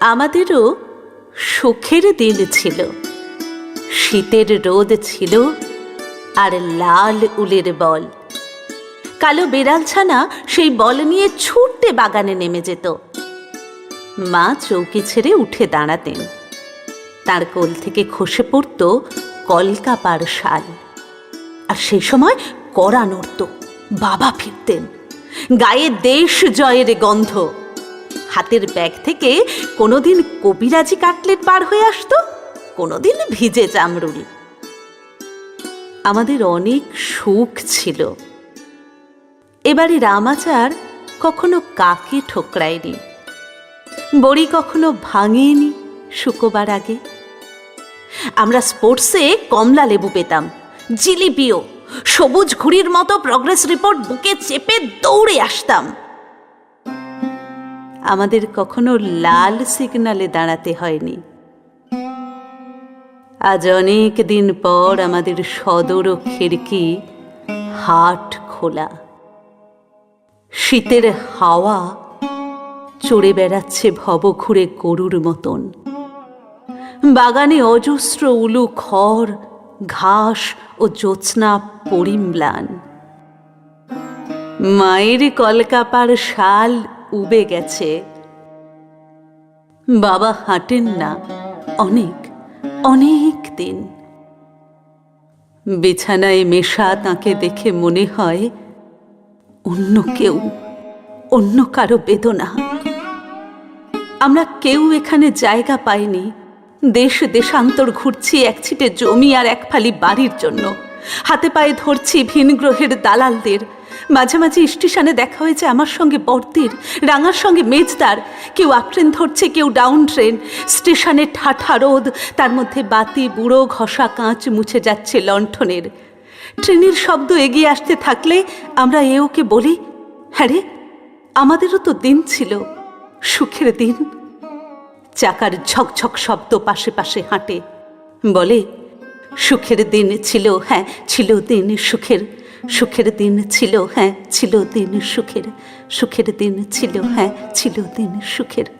আমাদেরও সুখের দিন ছিল। শীতের রোদ ছিল আর লাল উলের বল। কালো বেড়াল ছানা সেই বল নিয়ে ছুটতে বাগানে নেমে যেত। মা চৌকি ছেড়ে উঠে দাঁড়াতেন। তার কোল থেকে খসে পড়ত কলকাপার শাল। আর সেই সময় কড়া নড়ত, বাবা ফিরতেন। গায়ে দেশ জয়ের গন্ধ। হাতের ব্যাগ থেকে কোনোদিন কবিরাজি কাটলেট বার হয়ে আসতো, কোনোদিন ভিজে জামরুল। আমাদের অনেক সুখ ছিল। এবারে রামাচার কখনো কাকে ঠোকরায়নি? বড়ি কখনো ভাঙেনি শুকোবার আগে? আমরা স্পোর্টসে কমলা লেবু পেতাম, জিলিপিও, সবুজ ঘুড়ির মতো প্রগ্রেস রিপোর্ট বুকে চেপে দৌড়ে আসতাম। আমাদের কখনো লাল সিগনালে দাঁড়াতে হয়নি। আজ অনেক দিন পর আমাদের সদর ও খিড়কি হাট খোলা। শীতের হাওয়া চড়ে বেড়াচ্ছে ভবঘুরে গরুর মতন। বাগানে অজস্র উলু খড়, ঘাস ও জ্যোৎস্না পরিম্লান। মায়ের কলকাপার শাল উবে গেছে। বাবা হাঁটেন না। অনেক অনেক দিন। বিছানায় মেশা তাকে দেখে মনে হয় অন্য কেউ, অন্য কারও বেদনা। আমরা কেউ এখানে জায়গা পাইনি। দেশ দেশান্তর ঘুরছি এক ছিটে জমি আর এক ফালি বাড়ির জন্য। হাতে পায়ে ধরছি ভিনগ্রহের দালালদের। মাঝে মাঝে স্টেশনে দেখা হয়েছে আমার সঙ্গে বর্দির, রাঙার সঙ্গে মেজদার। কেউ আপ ট্রেন ধরছে, কেউ ডাউন ট্রেন স্টেশনে ঠাঠা রোদ, তার মধ্যে বাতি, বুড়ো, ঘষা কাঁচ মুছে যাচ্ছে লণ্ঠনের। ট্রেনের শব্দ এগিয়ে আসতে থাকলে আমরা এ ওকে বলি হ্যাঁ রে, আমাদেরও তো দিন ছিল, সুখের দিন। চাকার ঝকঝক শব্দ পাশে পাশে হাঁটে। বলে, সুখের দিন ছিল হ্যাঁ ছিল দিন সুখের। সুখের দিন ছিল হ্যাঁ ছিল দিন সুখের সুখের দিন ছিল হ্যাঁ ছিল দিন সুখের।